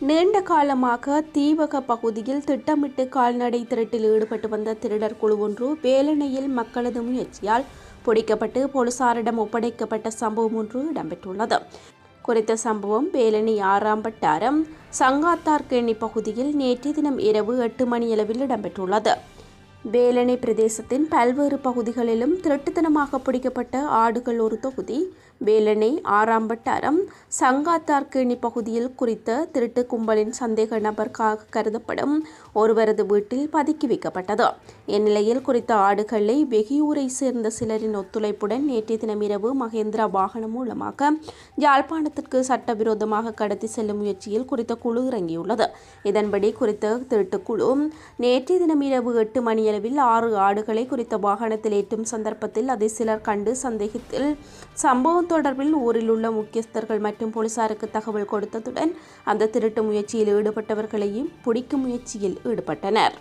நீண்ட காலமாக தீவக பகுதியில் திட்டமிட்டு கால்நடை திருட்டில் ஈடுபட்டு வந்த திருடர் குழு ஒன்று வேலணையில் மக்களது முயற்சியால் பிடிக்கப்பட்டு போலீசாரிடம் ஒப்படைக்கப்பட்ட சம்பவம் ஒன்று இடம்பெற்றுள்ளது. குறித்த சம்பவம் வேலணி ஆறாம் வட்டாரம் சங்காத்தார்கேணி பகுதியில் நேற்றைய தினம் இரவு எட்டு மணியளவில் இடம்பெற்றுள்ளது. வேலணை பிரதேசத்தின் பல்வேறு பகுதிகளிலும் திருட்டுத்தனமாக பிடிக்கப்பட்ட ஆடுகள் ஒரு தொகுதி வேலணை ஆறாம் வட்டாரம் சங்காத்தார்கேணி பகுதியில் குறித்த திருட்டு கும்பலின் சந்தேக நபருக்காக கருதப்படும் ஒருவரது வீட்டில் பதுக்கி வைக்கப்பட்டது. இந்நிலையில் குறித்த ஆடுகளை வெகியூரை சேர்ந்த சிலரின் ஒத்துழைப்புடன் நேற்றைய தினம் இரவு மகேந்திரா வாகனம் மூலமாக யாழ்ப்பாணத்திற்கு சட்டவிரோதமாக கடத்தி செல்லும் முயற்சியில் குறித்த குழு இறங்கியுள்ளது. இதன்படி குறித்த திருட்டு குழு நேற்றைய தினம் இரவு எட்டு மணியளவில் ஆறு ஆடுகளை குறித்த வாகனத்தில் ஏற்றும் சந்தர்ப்பத்தில் அதை சிலர் கண்டு சந்தேகத்தில் சம்பவம் தொடர்பில் ஊரில் உள்ள முக்கியஸ்தர்கள் மற்றும் மற்றும் போலீசாருக்கு தகவல் கொடுத்ததுடன் அந்த திருட்டு முயற்சியில் ஈடுபட்டவர்களையும் பிடிக்கும் முயற்சியில் ஈடுபட்டனர்.